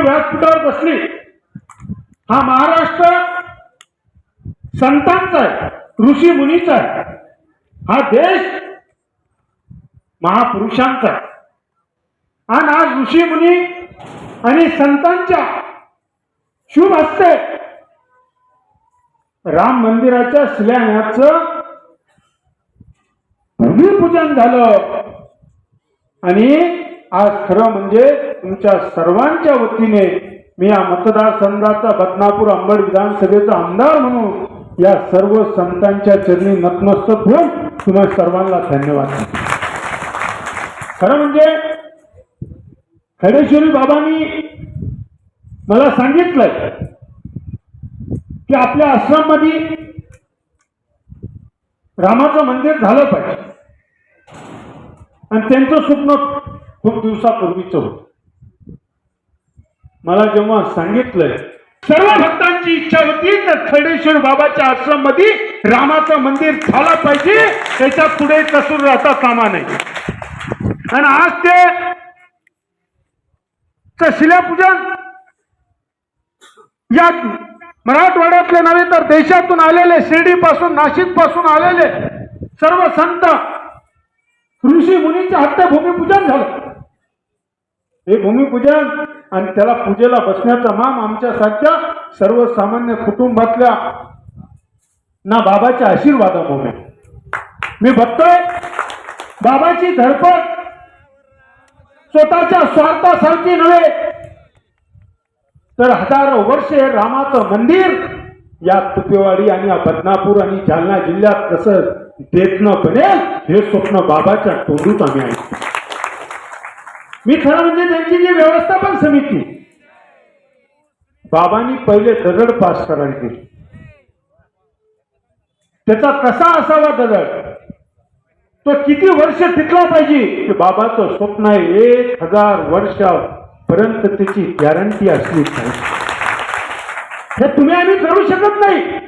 व्यासपीठावर बसली? हा महाराष्ट्र संतांचा आहे ऋषी मुनीचा आहे. हा देश महापुरुषांचा आहे. आणि आज ऋषी मुनी आणि संतांच्या शुभ हस्ते राम मंदिराच्या शिलान्याचं भूमिपूजन झालं. आणि आज खरं म्हणजे तुमच्या सर्वांच्या वतीने मी या मतदारसंघाचा बदनापूर अंबड विधानसभेचा आमदार म्हणून या सर्व संतांच्या चरणी नतमस्तक होऊन तुम्हा सर्वांना धन्यवाद. खरं म्हणजे खडेश्वरी बाबांनी मला सांगितलंय की आपल्या आश्रममध्ये रामाचं मंदिर झालं पाहिजे. आणि त्यांचं स्वप्न खूप दिवसापूर्वीच होत. मला जेव्हा सांगितलंय सर्व भक्तांची इच्छा होती तर खडेश्वर बाबाच्या आश्रममध्ये रामाचं मंदिर झालं पाहिजे त्याच्या पुढे कसूर राहता कामा नाही आणि आज ते शिलापूजन या मराठवाड्यातले नव्हे तर देशातून आलेले शिर्डी पासून नाशिकपासून आलेले सर्व संत ऋषी मुनीच्या हत्या भूमिपूजन झालं. हे भूमिपूजन आणि त्याला पूजेला बसण्याचा मान आमच्यासारख्या सर्वसामान्य कुटुंबातल्या ना बाबाच्या आशीर्वादामुळे. मी बघतोय बाबाची धडपड स्वतःच्या स्वार्थासारखी नव्हे तर हजारो वर्षे रामाचं मंदिर या तुपेवाडी आणि या बदनापूर आणि जालना जिल्ह्यात कसं न बनेल हे स्वप्न बाबाच्या तोंडूत आम्ही ऐकतो. मी खरं म्हणजे त्यांची जी व्यवस्थापन समिती. बाबांनी पहिले दगड पास करायला केली त्याचा कसा असावा दगड? तो किती वर्ष टिकला पाहिजे? की बाबाचं स्वप्न आहे एक हजार वर्षापर्यंत त्याची गॅरंटी असली पाहिजे. हे तुम्ही आम्ही करू शकत नाही.